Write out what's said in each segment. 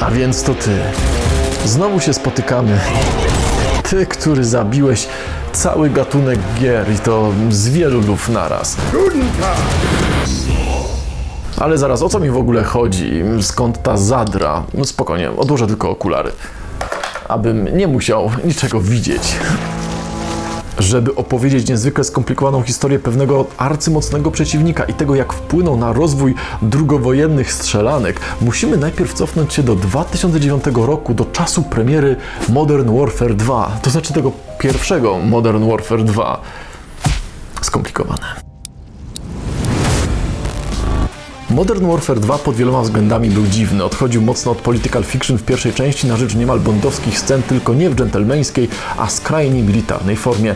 A więc to ty. Znowu się spotykamy. Ty, który zabiłeś cały gatunek gier i to z wielu luf naraz. Ale zaraz, o co mi w ogóle chodzi? Skąd ta zadra? No spokojnie, odłożę tylko okulary. Abym nie musiał niczego widzieć. Żeby opowiedzieć niezwykle skomplikowaną historię pewnego arcymocnego przeciwnika i tego, jak wpłynął na rozwój drugowojennych strzelanek, musimy najpierw cofnąć się do 2009 roku, do czasu premiery Modern Warfare 2, to znaczy tego pierwszego Modern Warfare 2. Skomplikowane. Modern Warfare 2 pod wieloma względami był dziwny. Odchodził mocno od political fiction w pierwszej części na rzecz niemal bondowskich scen, tylko nie w dżentelmeńskiej, a skrajnie militarnej formie.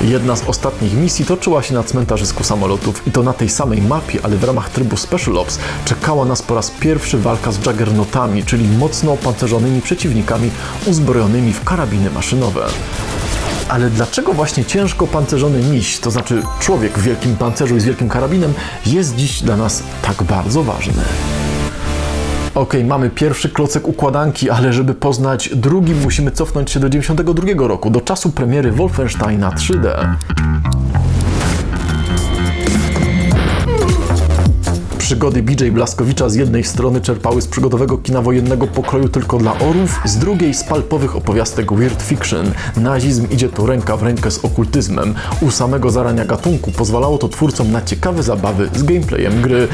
Jedna z ostatnich misji toczyła się na cmentarzysku samolotów i to na tej samej mapie, ale w ramach trybu Special Ops czekała nas po raz pierwszy walka z Juggernautami, czyli mocno opancerzonymi przeciwnikami uzbrojonymi w karabiny maszynowe. Ale dlaczego właśnie ciężko pancerzony miś, to znaczy człowiek w wielkim pancerzu i z wielkim karabinem, jest dziś dla nas tak bardzo ważny? Okej, mamy pierwszy klocek układanki, ale żeby poznać drugi, musimy cofnąć się do 92 roku, do czasu premiery Wolfensteina 3D. Przygody BJ Blaskowicza z jednej strony czerpały z przygodowego kina wojennego pokroju tylko dla orów, z drugiej z palpowych opowiastek weird fiction. Nazizm idzie tu ręka w rękę z okultyzmem. U samego zarania gatunku pozwalało to twórcom na ciekawe zabawy z gameplayem gry.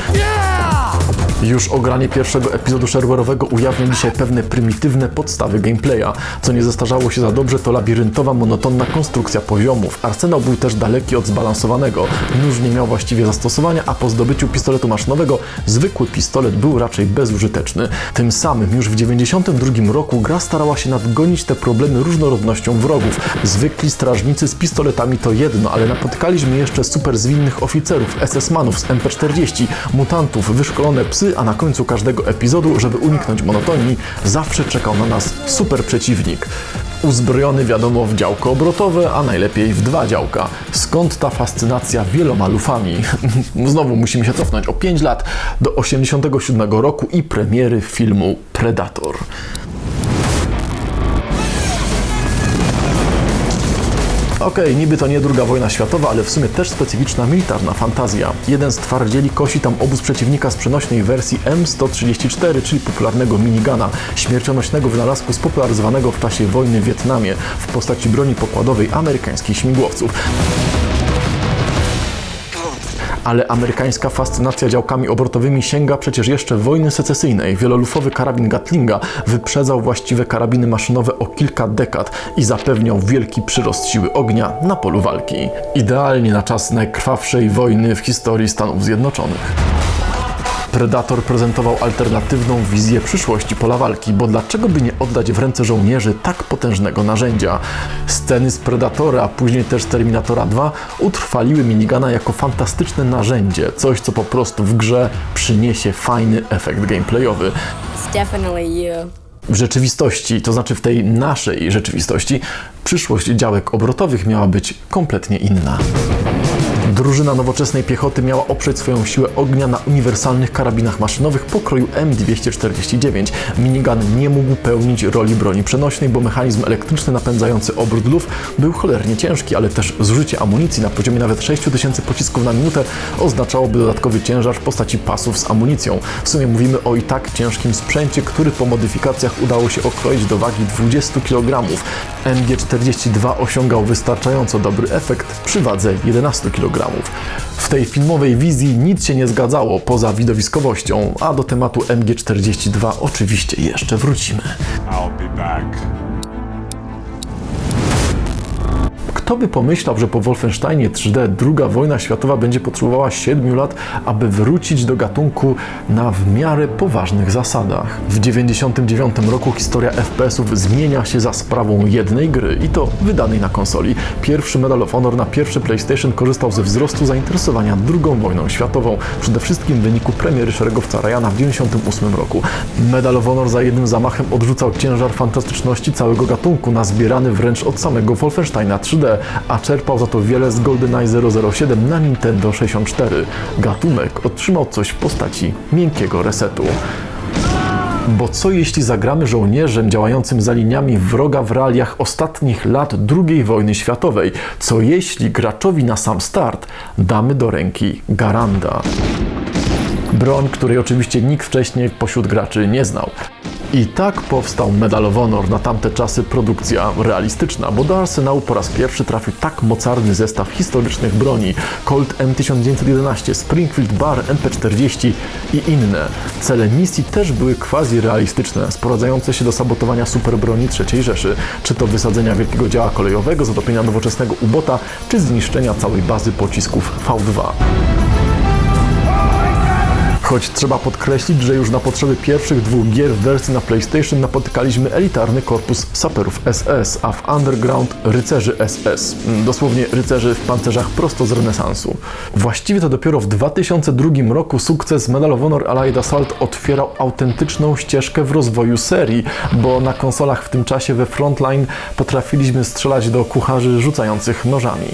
Już ogranie pierwszego epizodu sharewware'owego ujawnia dzisiaj pewne prymitywne podstawy gameplaya. Co nie zestarzało się za dobrze, to labiryntowa, monotonna konstrukcja poziomów. Arsenał był też daleki od zbalansowanego. Nóż nie miał właściwie zastosowania, a po zdobyciu pistoletu maszynowego zwykły pistolet był raczej bezużyteczny. Tym samym już w 92 roku gra starała się nadgonić te problemy różnorodnością wrogów. Zwykli strażnicy z pistoletami to jedno, ale napotykaliśmy jeszcze super zwinnych oficerów, SS-manów z MP40, mutantów, wyszkolone psy, a na końcu każdego epizodu, żeby uniknąć monotonii, zawsze czekał na nas super przeciwnik. Uzbrojony wiadomo w działko obrotowe, a najlepiej w dwa działka. Skąd ta fascynacja wieloma lufami? Znowu musimy się cofnąć o 5 lat do 87 roku i premiery filmu Predator. Okej, niby to nie druga wojna światowa, ale w sumie też specyficzna militarna fantazja. Jeden z twardzieli kosi tam obóz przeciwnika z przenośnej wersji M134, czyli popularnego minigana, śmiercionośnego wynalazku spopularyzowanego w czasie wojny w Wietnamie w postaci broni pokładowej amerykańskich śmigłowców ale amerykańska fascynacja działkami obrotowymi sięga przecież jeszcze wojny secesyjnej. Wielolufowy karabin Gatlinga wyprzedzał właściwe karabiny maszynowe o kilka dekad i zapewniał wielki przyrost siły ognia na polu walki. Idealnie na czas najkrwawszej wojny w historii Stanów Zjednoczonych. Predator prezentował alternatywną wizję przyszłości pola walki, bo dlaczego by nie oddać w ręce żołnierzy tak potężnego narzędzia? Sceny z Predatora, a później też Terminatora 2 utrwaliły minigana jako fantastyczne narzędzie, coś co po prostu w grze przyniesie fajny efekt gameplayowy. W rzeczywistości, to znaczy w tej naszej rzeczywistości, przyszłość działek obrotowych miała być kompletnie inna. Drużyna nowoczesnej piechoty miała oprzeć swoją siłę ognia na uniwersalnych karabinach maszynowych pokroju M249. Minigun nie mógł pełnić roli broni przenośnej, bo mechanizm elektryczny napędzający obrót luf był cholernie ciężki, ale też zużycie amunicji na poziomie nawet 6000 pocisków na minutę oznaczałoby dodatkowy ciężar w postaci pasów z amunicją. W sumie mówimy o i tak ciężkim sprzęcie, który po modyfikacjach udało się okroić do wagi 20 kg. MG42 osiągał wystarczająco dobry efekt przy wadze 11 kg. W tej filmowej wizji nic się nie zgadzało poza widowiskowością, a do tematu MG42 oczywiście jeszcze wrócimy. I'll be back. Kto by pomyślał, że po Wolfensteinie 3D druga wojna światowa będzie potrzebowała 7 lat, aby wrócić do gatunku na w miarę poważnych zasadach. W 1999 roku historia FPS-ów zmienia się za sprawą jednej gry i to wydanej na konsoli. Pierwszy Medal of Honor na pierwszy PlayStation korzystał ze wzrostu zainteresowania II wojną światową, przede wszystkim w wyniku premiery szeregowca Ryana w 1998 roku. Medal of Honor za jednym zamachem odrzucał ciężar fantastyczności całego gatunku, nazbierany wręcz od samego Wolfensteina 3D. A czerpał za to wiele z GoldenEye 007 na Nintendo 64. Gatunek otrzymał coś w postaci miękkiego resetu. Bo co jeśli zagramy żołnierzem działającym za liniami wroga w realiach ostatnich lat II wojny światowej? Co jeśli graczowi na sam start damy do ręki Garanda? Broń, której oczywiście nikt wcześniej pośród graczy nie znał. I tak powstał Medal of Honor, na tamte czasy produkcja realistyczna, bo do arsenału po raz pierwszy trafił tak mocarny zestaw historycznych broni Colt M1911, Springfield Bar MP40 i inne. Cele misji też były quasi realistyczne, sprowadzające się do sabotowania superbroni III Rzeszy, czy to wysadzenia wielkiego działa kolejowego, zatopienia nowoczesnego ubota, czy zniszczenia całej bazy pocisków V2. Choć trzeba podkreślić, że już na potrzeby pierwszych dwóch gier w wersji na PlayStation napotykaliśmy elitarny korpus saperów SS, a w Underground rycerzy SS. Dosłownie rycerzy w pancerzach prosto z renesansu. Właściwie to dopiero w 2002 roku sukces Medal of Honor Allied Assault otwierał autentyczną ścieżkę w rozwoju serii, bo na konsolach w tym czasie we Frontline potrafiliśmy strzelać do kucharzy rzucających nożami.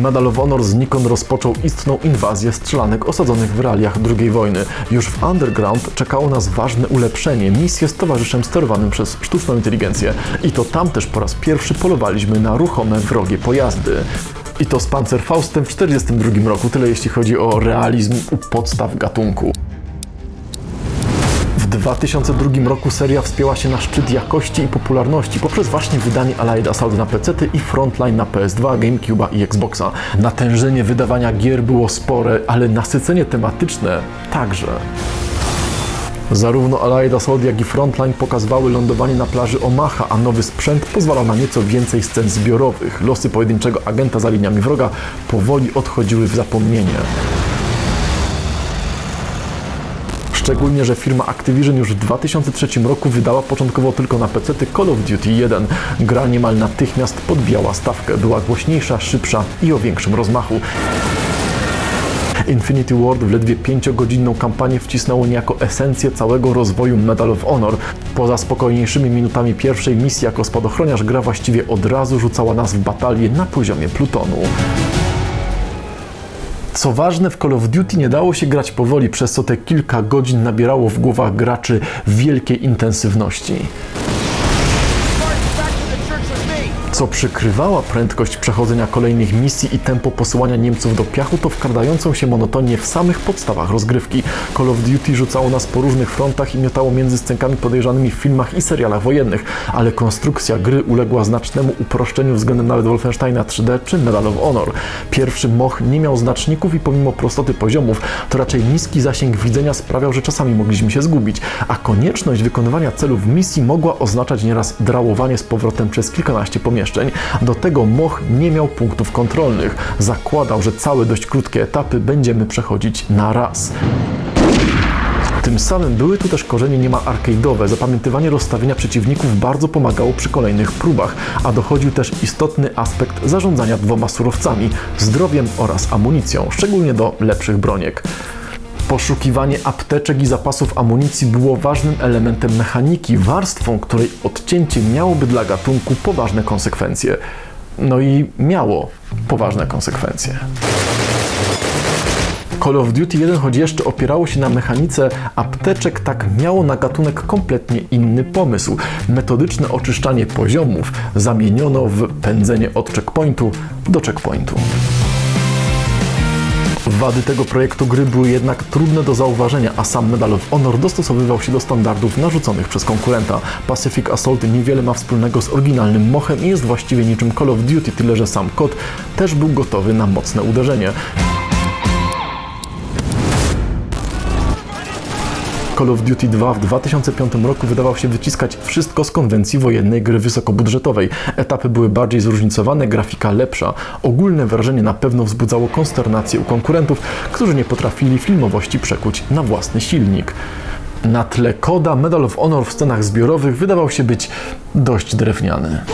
Medal of Honor z Nikon rozpoczął istną inwazję strzelanek osadzonych w realiach II wojny. Już w Underground czekało nas ważne ulepszenie, misję z towarzyszem sterowanym przez sztuczną inteligencję. I to tam też po raz pierwszy polowaliśmy na ruchome wrogie pojazdy. I to z Panzerfaustem w 1942 roku, tyle jeśli chodzi o realizm u podstaw gatunku. W 2002 roku seria wspięła się na szczyt jakości i popularności poprzez właśnie wydanie Allied Assault na PC i Frontline na PS2, GameCube'a i Xboxa. Natężenie wydawania gier było spore, ale nasycenie tematyczne także. Zarówno Allied Assault, jak i Frontline pokazywały lądowanie na plaży Omaha, a nowy sprzęt pozwalał na nieco więcej scen zbiorowych. Losy pojedynczego agenta za liniami wroga powoli odchodziły w zapomnienie. Szczególnie, że firma Activision już w 2003 roku wydała początkowo tylko na PC Call of Duty 1. Gra niemal natychmiast podbijała stawkę, była głośniejsza, szybsza i o większym rozmachu. Infinity Ward w ledwie 5-godzinną kampanię wcisnęło niejako esencję całego rozwoju Medal of Honor. Poza spokojniejszymi minutami pierwszej misji jako spadochroniarz gra właściwie od razu rzucała nas w batalię na poziomie plutonu. Co ważne, w Call of Duty nie dało się grać powoli, przez co te kilka godzin nabierało w głowach graczy wielkiej intensywności. Co przykrywała prędkość przechodzenia kolejnych misji i tempo posyłania Niemców do piachu, to wkradającą się monotonię w samych podstawach rozgrywki. Call of Duty rzucało nas po różnych frontach i miotało między scenkami podejrzanymi w filmach i serialach wojennych, ale konstrukcja gry uległa znacznemu uproszczeniu względem nawet Wolfensteina 3D czy Medal of Honor. Pierwszy moch nie miał znaczników i pomimo prostoty poziomów, to raczej niski zasięg widzenia sprawiał, że czasami mogliśmy się zgubić, a konieczność wykonywania celów misji mogła oznaczać nieraz drałowanie z powrotem przez kilkanaście pomieszczeń. Do tego Moch nie miał punktów kontrolnych. Zakładał, że całe dość krótkie etapy będziemy przechodzić na raz. Tym samym były tu też korzenie niemal arcade'owe. Zapamiętywanie rozstawienia przeciwników bardzo pomagało przy kolejnych próbach, a dochodził też istotny aspekt zarządzania dwoma surowcami zdrowiem oraz amunicją, szczególnie do lepszych broniek. Poszukiwanie apteczek i zapasów amunicji było ważnym elementem mechaniki, warstwą, której odcięcie miałoby dla gatunku poważne konsekwencje. No i miało poważne konsekwencje. Call of Duty 1, choć jeszcze opierało się na mechanice apteczek, tak miało na gatunek kompletnie inny pomysł. Metodyczne oczyszczanie poziomów zamieniono w pędzenie od checkpointu do checkpointu. Wady tego projektu gry były jednak trudne do zauważenia, a sam Medal of Honor dostosowywał się do standardów narzuconych przez konkurenta. Pacific Assault niewiele ma wspólnego z oryginalnym mochem i jest właściwie niczym Call of Duty, tyle że sam kod też był gotowy na mocne uderzenie. Call of Duty 2 w 2005 roku wydawał się wyciskać wszystko z konwencji wojennej gry wysokobudżetowej. Etapy były bardziej zróżnicowane, grafika lepsza. Ogólne wrażenie na pewno wzbudzało konsternację u konkurentów, którzy nie potrafili filmowości przekuć na własny silnik. Na tle koda Medal of Honor w scenach zbiorowych wydawał się być dość drewniany.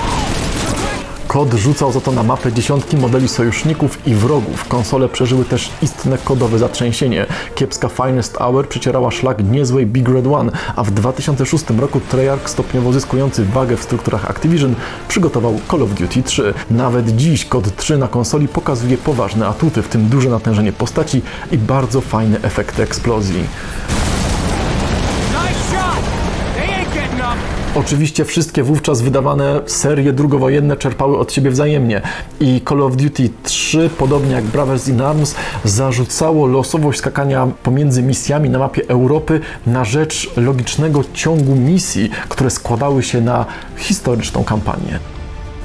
Kod rzucał za to na mapę dziesiątki modeli sojuszników i wrogów. Konsole przeżyły też istne kodowe zatrzęsienie. Kiepska Finest Hour przecierała szlak niezłej Big Red One, a w 2006 roku Treyarch, stopniowo zyskujący wagę w strukturach Activision, przygotował Call of Duty 3. Nawet dziś kod 3 na konsoli pokazuje poważne atuty, w tym duże natężenie postaci i bardzo fajne efekty eksplozji. Oczywiście wszystkie wówczas wydawane serie drugowojenne czerpały od siebie wzajemnie i Call of Duty 3, podobnie jak Brothers in Arms, zarzucało losowość skakania pomiędzy misjami na mapie Europy na rzecz logicznego ciągu misji, które składały się na historyczną kampanię.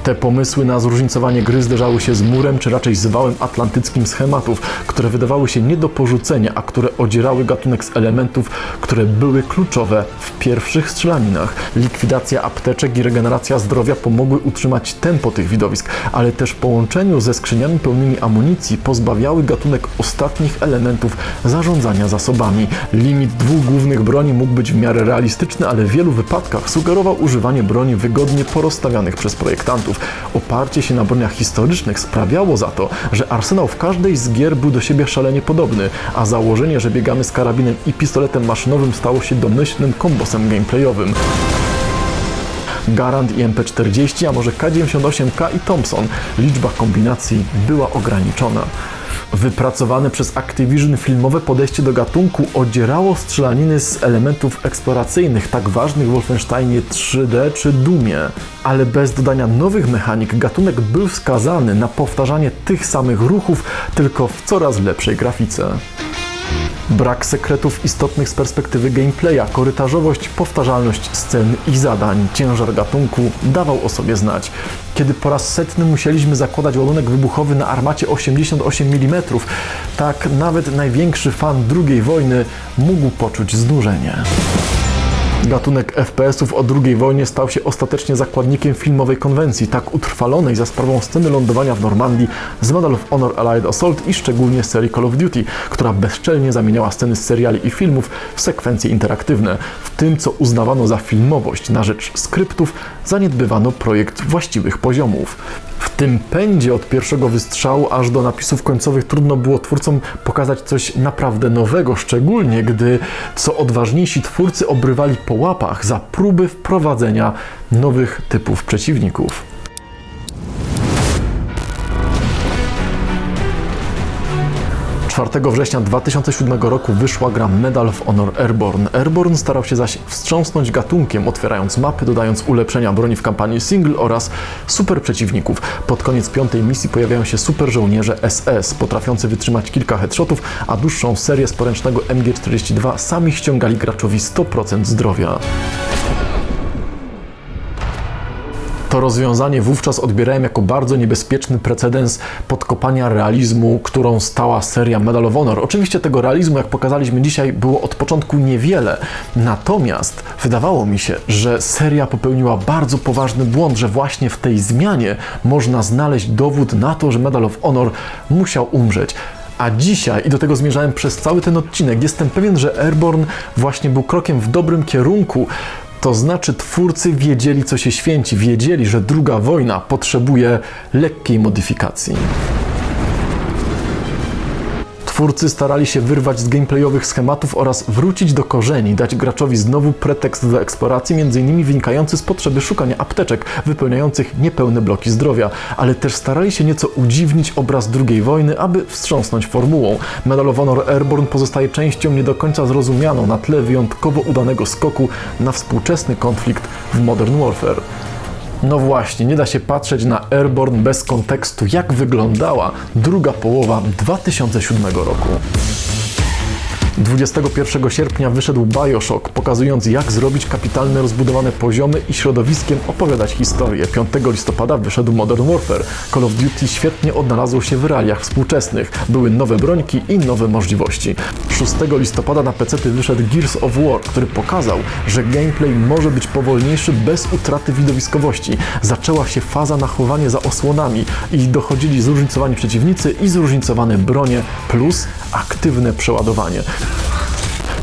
Te pomysły na zróżnicowanie gry zderzały się z murem, czy raczej z wałem atlantyckim schematów, które wydawały się nie do porzucenia, a które odzierały gatunek z elementów, które były kluczowe w pierwszych strzelaninach. Likwidacja apteczek i regeneracja zdrowia pomogły utrzymać tempo tych widowisk, ale też w połączeniu ze skrzyniami pełnymi amunicji pozbawiały gatunek ostatnich elementów zarządzania zasobami. Limit dwóch głównych broni mógł być w miarę realistyczny, ale w wielu wypadkach sugerował używanie broni wygodnie porozstawianych przez projektantów. Oparcie się na broniach historycznych sprawiało za to, że arsenał w każdej z gier był do siebie szalenie podobny, a założenie, że biegamy z karabinem i pistoletem maszynowym stało się domyślnym kombosem gameplayowym. Garand i MP40, a może K98K i Thompson. Liczba kombinacji była ograniczona. Wypracowane przez Activision filmowe podejście do gatunku odzierało strzelaniny z elementów eksploracyjnych, tak ważnych w Wolfensteinie 3D czy Dumie. Ale bez dodania nowych mechanik gatunek był skazany na powtarzanie tych samych ruchów, tylko w coraz lepszej grafice. Brak sekretów istotnych z perspektywy gameplaya, korytarzowość, powtarzalność scen i zadań, ciężar gatunku dawał o sobie znać. Kiedy po raz setny musieliśmy zakładać ładunek wybuchowy na armacie 88 mm, tak nawet największy fan II wojny mógł poczuć znużenie. Gatunek FPS-ów o II wojnie stał się ostatecznie zakładnikiem filmowej konwencji, tak utrwalonej za sprawą sceny lądowania w Normandii z Medal of Honor Allied Assault i szczególnie serii Call of Duty, która bezczelnie zamieniała sceny z seriali i filmów w sekwencje interaktywne. W tym, co uznawano za filmowość na rzecz skryptów, zaniedbywano projekt właściwych poziomów. W tym pędzie od pierwszego wystrzału aż do napisów końcowych trudno było twórcom pokazać coś naprawdę nowego, szczególnie gdy co odważniejsi twórcy obrywali po łapach za próby wprowadzenia nowych typów przeciwników. 4 września 2007 roku wyszła gra Medal of Honor Airborne. Airborne starał się zaś wstrząsnąć gatunkiem, otwierając mapy, dodając ulepszenia broni w kampanii single oraz super przeciwników. Pod koniec piątej misji pojawiają się super żołnierze SS, potrafiący wytrzymać kilka headshotów, a dłuższą serię z poręcznego MG42 sami ściągali graczowi 100% zdrowia. To rozwiązanie wówczas odbierałem jako bardzo niebezpieczny precedens podkopania realizmu, którą stała seria Medal of Honor. Oczywiście tego realizmu, jak pokazaliśmy dzisiaj, było od początku niewiele. Natomiast wydawało mi się, że seria popełniła bardzo poważny błąd, że właśnie w tej zmianie można znaleźć dowód na to, że Medal of Honor musiał umrzeć. A dzisiaj, i do tego zmierzałem przez cały ten odcinek, jestem pewien, że Airborne właśnie był krokiem w dobrym kierunku. To znaczy, twórcy wiedzieli, co się święci, wiedzieli, że druga wojna potrzebuje lekkiej modyfikacji. Twórcy starali się wyrwać z gameplayowych schematów oraz wrócić do korzeni, dać graczowi znowu pretekst do eksploracji, m.in. wynikający z potrzeby szukania apteczek wypełniających niepełne bloki zdrowia, ale też starali się nieco udziwnić obraz II wojny, aby wstrząsnąć formułą. Medal of Honor Airborne pozostaje częścią nie do końca zrozumianą na tle wyjątkowo udanego skoku na współczesny konflikt w Modern Warfare. No właśnie, nie da się patrzeć na Airborne bez kontekstu, jak wyglądała druga połowa 2007 roku. 21 sierpnia wyszedł Bioshock, pokazując jak zrobić kapitalne rozbudowane poziomy i środowiskiem opowiadać historię. 5 listopada wyszedł Modern Warfare. Call of Duty świetnie odnalazło się w realiach współczesnych. Były nowe brońki i nowe możliwości. 6 listopada na PC wyszedł Gears of War, który pokazał, że gameplay może być powolniejszy bez utraty widowiskowości. Zaczęła się faza na chowanie za osłonami i dochodzili zróżnicowani przeciwnicy i zróżnicowane bronie plus aktywne przeładowanie.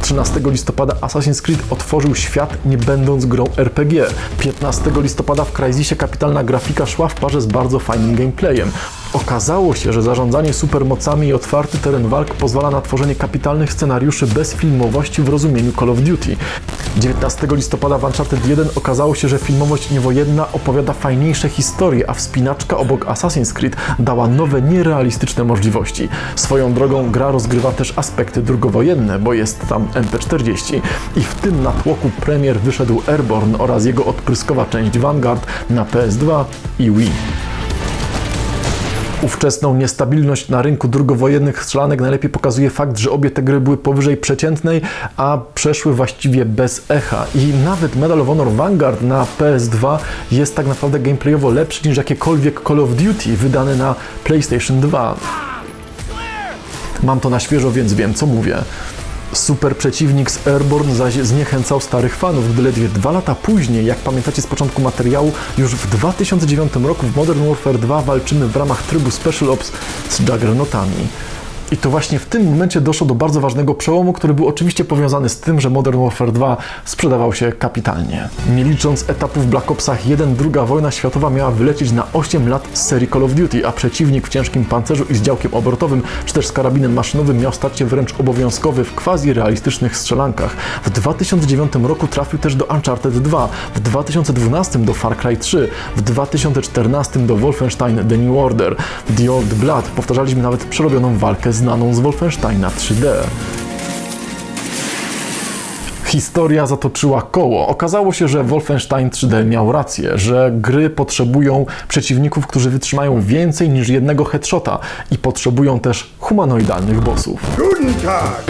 13 listopada Assassin's Creed otworzył świat nie będąc grą RPG. 15 listopada w Crysisie kapitalna grafika szła w parze z bardzo fajnym gameplayem. Okazało się, że zarządzanie supermocami i otwarty teren walk pozwala na tworzenie kapitalnych scenariuszy bez filmowości w rozumieniu Call of Duty. 19 listopada w Uncharted 1 okazało się, że filmowość niewojenna opowiada fajniejsze historie, a wspinaczka obok Assassin's Creed dała nowe, nierealistyczne możliwości. Swoją drogą gra rozgrywa też aspekty drugowojenne, bo jest tam MP40 i w tym natłoku premier wyszedł Airborne oraz jego odpryskowa część Vanguard na PS2 i Wii. Ówczesną niestabilność na rynku drugowojennych strzelanek najlepiej pokazuje fakt, że obie te gry były powyżej przeciętnej, a przeszły właściwie bez echa. I nawet Medal of Honor Vanguard na PS2 jest tak naprawdę gameplayowo lepszy niż jakiekolwiek Call of Duty wydane na PlayStation 2. Mam to na świeżo, więc wiem co mówię. Super przeciwnik z Airborne zaś zniechęcał starych fanów, gdy ledwie dwa lata później, jak pamiętacie z początku materiału, już w 2009 roku w Modern Warfare 2 walczymy w ramach trybu Special Ops z Juggernautami. I to właśnie w tym momencie doszło do bardzo ważnego przełomu, który był oczywiście powiązany z tym, że Modern Warfare 2 sprzedawał się kapitalnie. Nie licząc etapów w Black Opsach 1, druga wojna światowa miała wylecieć na 8 lat z serii Call of Duty, a przeciwnik w ciężkim pancerzu i z działkiem obrotowym, czy też z karabinem maszynowym miał stać się wręcz obowiązkowy w quasi-realistycznych strzelankach. W 2009 roku trafił też do Uncharted 2, w 2012 do Far Cry 3, w 2014 do Wolfenstein The New Order. The Old Blood powtarzaliśmy nawet przerobioną walkę znaną z Wolfensteina 3D. Historia zatoczyła koło. Okazało się, że Wolfenstein 3D miał rację, że gry potrzebują przeciwników, którzy wytrzymają więcej niż jednego headshota i potrzebują też humanoidalnych bossów. Guten Tag!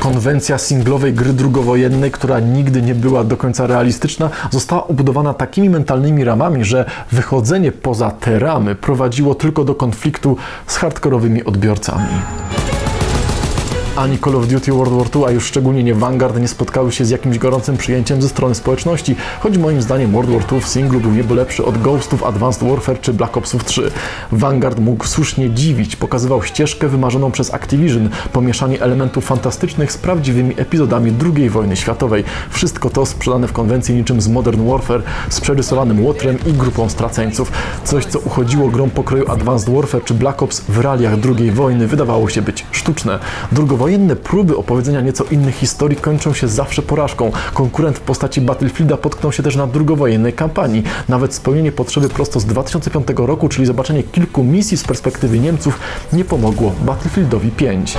Konwencja singlowej gry drugowojennej, która nigdy nie była do końca realistyczna, została obudowana takimi mentalnymi ramami, że wychodzenie poza te ramy prowadziło tylko do konfliktu z hardkorowymi odbiorcami. Ani Call of Duty World War II, a już szczególnie nie Vanguard nie spotkały się z jakimś gorącym przyjęciem ze strony społeczności, choć moim zdaniem World War II w singlu był niebo lepszy od Ghostów, Advanced Warfare czy Black Opsów 3. Vanguard mógł słusznie dziwić, pokazywał ścieżkę wymarzoną przez Activision, pomieszanie elementów fantastycznych z prawdziwymi epizodami II wojny światowej. Wszystko to sprzedane w konwencji niczym z Modern Warfare, z przerysowanym łotrem i grupą straceńców. Coś, co uchodziło grą pokroju Advanced Warfare czy Black Ops w realiach II wojny wydawało się być sztuczne. Drugowojenne próby opowiedzenia nieco innych historii kończą się zawsze porażką. Konkurent w postaci Battlefielda potknął się też na drugowojennej kampanii. Nawet spełnienie potrzeby prosto z 2005 roku, czyli zobaczenie kilku misji z perspektywy Niemców, nie pomogło Battlefieldowi 5.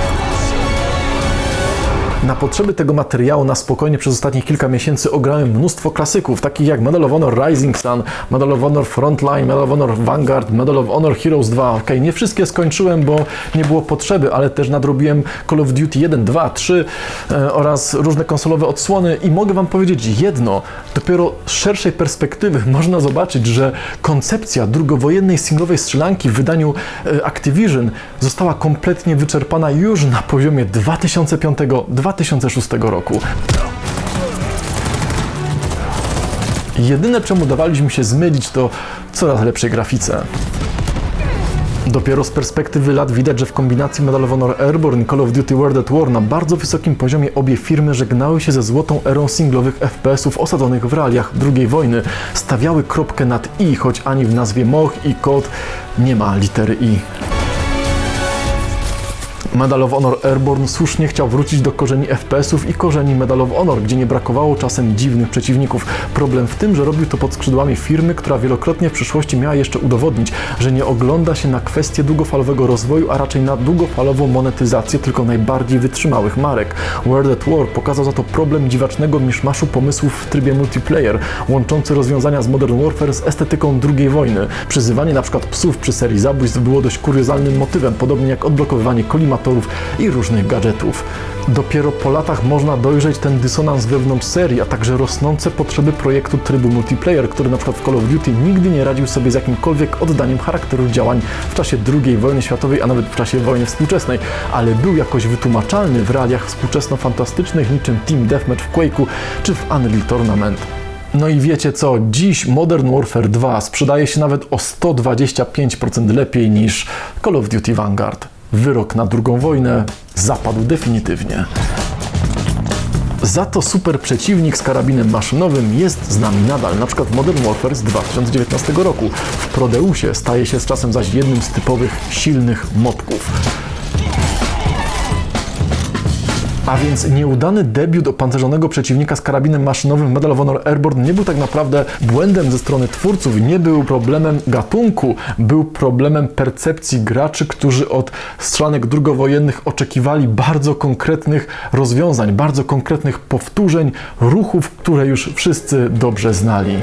Na potrzeby tego materiału na spokojnie przez ostatnich kilka miesięcy ograłem mnóstwo klasyków, takich jak Medal of Honor Rising Sun, Medal of Honor Frontline, Medal of Honor Vanguard, Medal of Honor Heroes 2. Ok, nie wszystkie skończyłem, bo nie było potrzeby, ale też nadrobiłem Call of Duty 1, 2, 3 e, oraz różne konsolowe odsłony i mogę Wam powiedzieć jedno, dopiero z szerszej perspektywy można zobaczyć, że koncepcja drugowojennej singlowej strzelanki w wydaniu e, Activision została kompletnie wyczerpana już na poziomie 2005-2006 roku. Jedyne czemu dawaliśmy się zmylić to coraz lepszej grafice. Dopiero z perspektywy lat widać, że w kombinacji Medal of Honor Airborne i Call of Duty World at War na bardzo wysokim poziomie obie firmy żegnały się ze złotą erą singlowych FPS-ów osadzonych w realiach II wojny. Stawiały kropkę nad i, choć ani w nazwie MOH i kod nie ma litery i. Medal of Honor Airborne słusznie chciał wrócić do korzeni FPS-ów i korzeni Medal of Honor, gdzie nie brakowało czasem dziwnych przeciwników. Problem w tym, że robił to pod skrzydłami firmy, która wielokrotnie w przyszłości miała jeszcze udowodnić, że nie ogląda się na kwestie długofalowego rozwoju, a raczej na długofalową monetyzację tylko najbardziej wytrzymałych marek. World at War pokazał za to problem dziwacznego miszmaszu pomysłów w trybie multiplayer, łączący rozwiązania z Modern Warfare z estetyką II wojny. Przyzywanie np. psów przy serii zabójstw było dość kuriozalnym motywem, podobnie jak odblokowywanie kolimatorów i różnych gadżetów. Dopiero po latach można dojrzeć ten dysonans wewnątrz serii, a także rosnące potrzeby projektu trybu multiplayer, który przykład w Call of Duty nigdy nie radził sobie z jakimkolwiek oddaniem charakteru działań w czasie II wojny światowej, a nawet w czasie wojny współczesnej, ale był jakoś wytłumaczalny w realiach współczesno-fantastycznych niczym Team Deathmatch w Quake'u czy w Unreal Tournament. No i wiecie co, dziś Modern Warfare 2 sprzedaje się nawet o 125% lepiej niż Call of Duty Vanguard. Wyrok na drugą wojnę zapadł definitywnie. Za to super przeciwnik z karabinem maszynowym jest z nami nadal, na przykład w Modern Warfare z 2019 roku. W Prodeusie staje się z czasem zaś jednym z typowych silnych mopków. A więc nieudany debiut opancerzonego przeciwnika z karabinem maszynowym Medal of Honor Airborne nie był tak naprawdę błędem ze strony twórców, nie był problemem gatunku, był problemem percepcji graczy, którzy od strzelanek drugowojennych oczekiwali bardzo konkretnych rozwiązań, bardzo konkretnych powtórzeń, ruchów, które już wszyscy dobrze znali.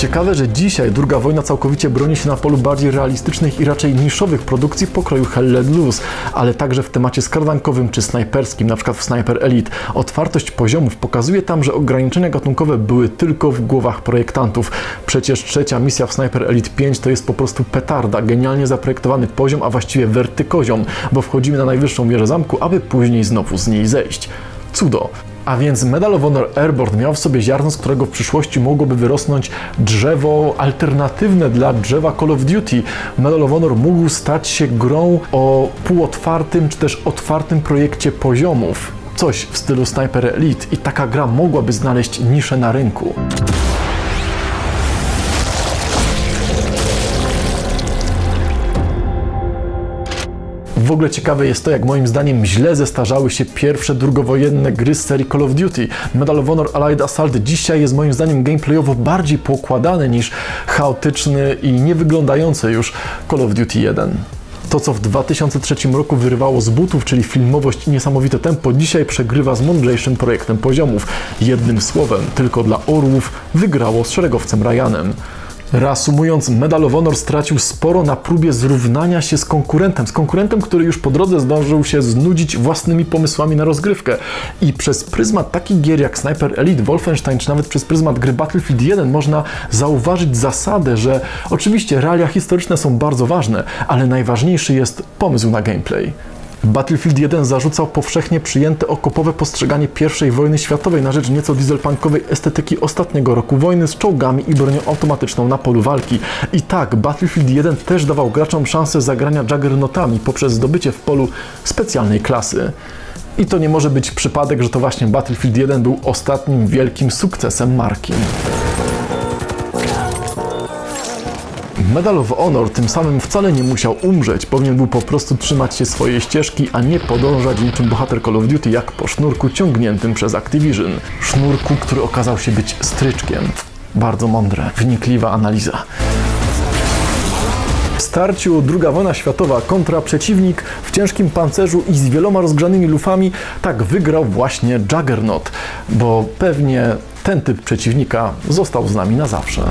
Ciekawe, że dzisiaj druga wojna całkowicie broni się na polu bardziej realistycznych i raczej niszowych produkcji w pokroju Hell Let Loose, ale także w temacie skardankowym czy snajperskim, np. w Sniper Elite. Otwartość poziomów pokazuje tam, że ograniczenia gatunkowe były tylko w głowach projektantów. Przecież trzecia misja w Sniper Elite 5 to jest po prostu petarda, genialnie zaprojektowany poziom, a właściwie wertykoziom, bo wchodzimy na najwyższą wieżę zamku, aby później znowu z niej zejść. Cudo. A więc Medal of Honor Airborne miał w sobie ziarno, z którego w przyszłości mogłoby wyrosnąć drzewo alternatywne dla drzewa Call of Duty. Medal of Honor mógł stać się grą o półotwartym czy też otwartym projekcie poziomów. Coś w stylu Sniper Elite i taka gra mogłaby znaleźć niszę na rynku. W ogóle ciekawe jest to, jak moim zdaniem źle zestarzały się pierwsze drugowojenne gry z serii Call of Duty. Medal of Honor Allied Assault dzisiaj jest moim zdaniem gameplayowo bardziej poukładany niż chaotyczny i niewyglądający już Call of Duty 1. To, co w 2003 roku wyrywało z butów, czyli filmowość i niesamowite tempo, dzisiaj przegrywa z mądrzejszym projektem poziomów. Jednym słowem, tylko dla orłów wygrało z szeregowcem Ryanem. Reasumując, Medal of Honor stracił sporo na próbie zrównania się z konkurentem, z konkurentem, który już po drodze zdążył się znudzić własnymi pomysłami na rozgrywkę. I przez pryzmat takich gier jak Sniper Elite, Wolfenstein, czy nawet przez pryzmat gry Battlefield 1 można zauważyć zasadę, że oczywiście realia historyczne są bardzo ważne, ale najważniejszy jest pomysł na gameplay. Battlefield 1 zarzucał powszechnie przyjęte okopowe postrzeganie I wojny światowej na rzecz nieco dieselpunkowej estetyki ostatniego roku wojny z czołgami i bronią automatyczną na polu walki. I tak, Battlefield 1 też dawał graczom szansę zagrania Juggernotami poprzez zdobycie w polu specjalnej klasy. I to nie może być przypadek, że to właśnie Battlefield 1 był ostatnim wielkim sukcesem marki. Medal of Honor tym samym wcale nie musiał umrzeć, powinien był po prostu trzymać się swojej ścieżki, a nie podążać niczym bohater Call of Duty jak po sznurku ciągniętym przez Activision. Sznurku, który okazał się być stryczkiem. Bardzo mądre, wnikliwa analiza. W starciu II wojna światowa kontra przeciwnik w ciężkim pancerzu i z wieloma rozgrzanymi lufami, tak wygrał właśnie Juggernaut, bo pewnie ten typ przeciwnika został z nami na zawsze.